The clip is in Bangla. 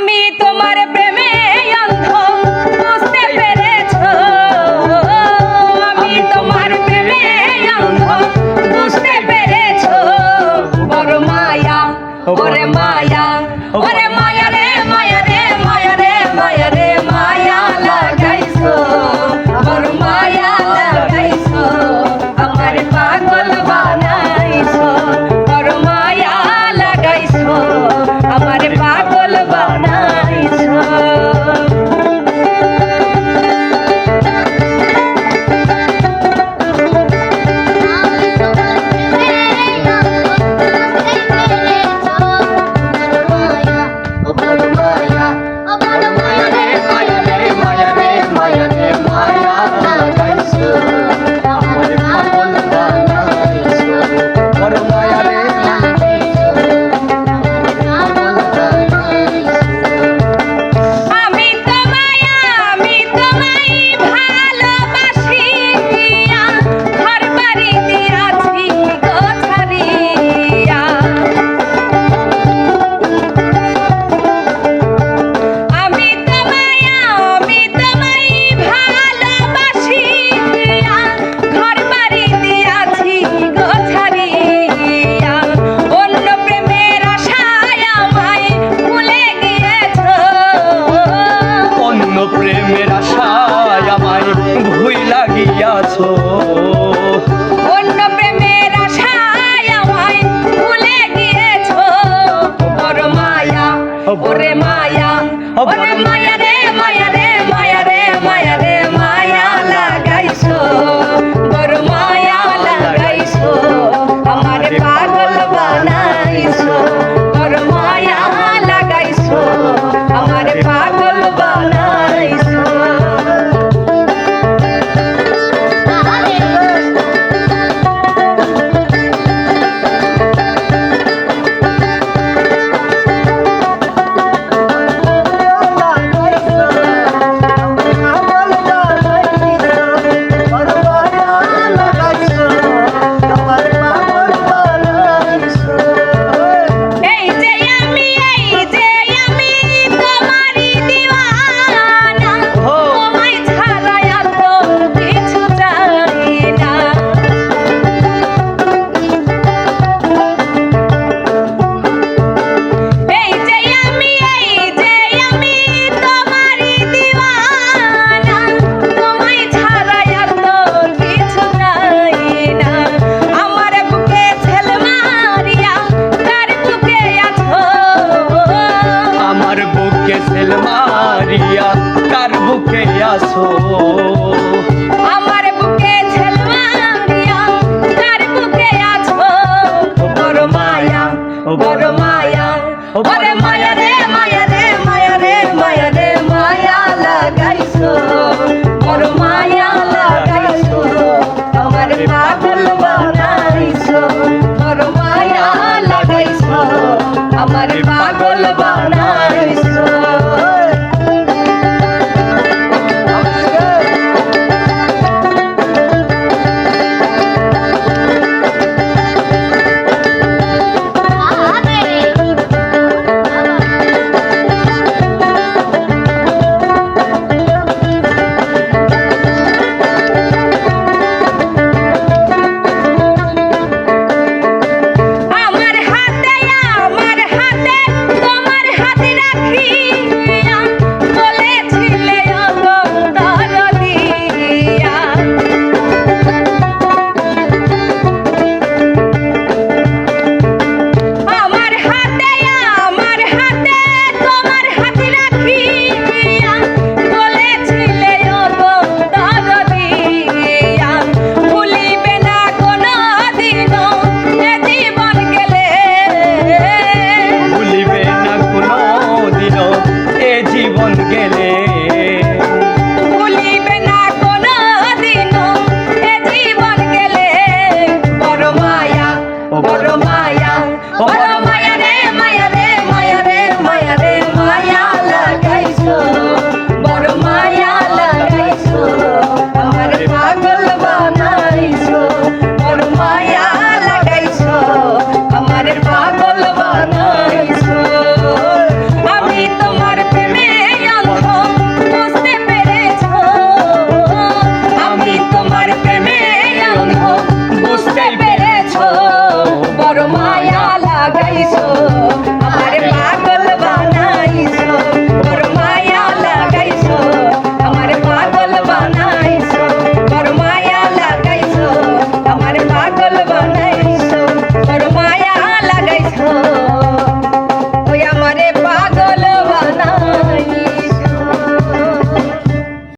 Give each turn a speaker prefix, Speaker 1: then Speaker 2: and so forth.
Speaker 1: আমি তোমার প্রেমে অন্ধ পেরেছ? আমি তোমার প্রেমে অন্ধ পেরেছ? বড় মায়া ওরে মায়া। ওরে মায়া ওরে মায়া রে মায়া রে। কানেল মারিয়া তার বুকে
Speaker 2: আসো?
Speaker 1: আমার পাগল বানাইছো। Please.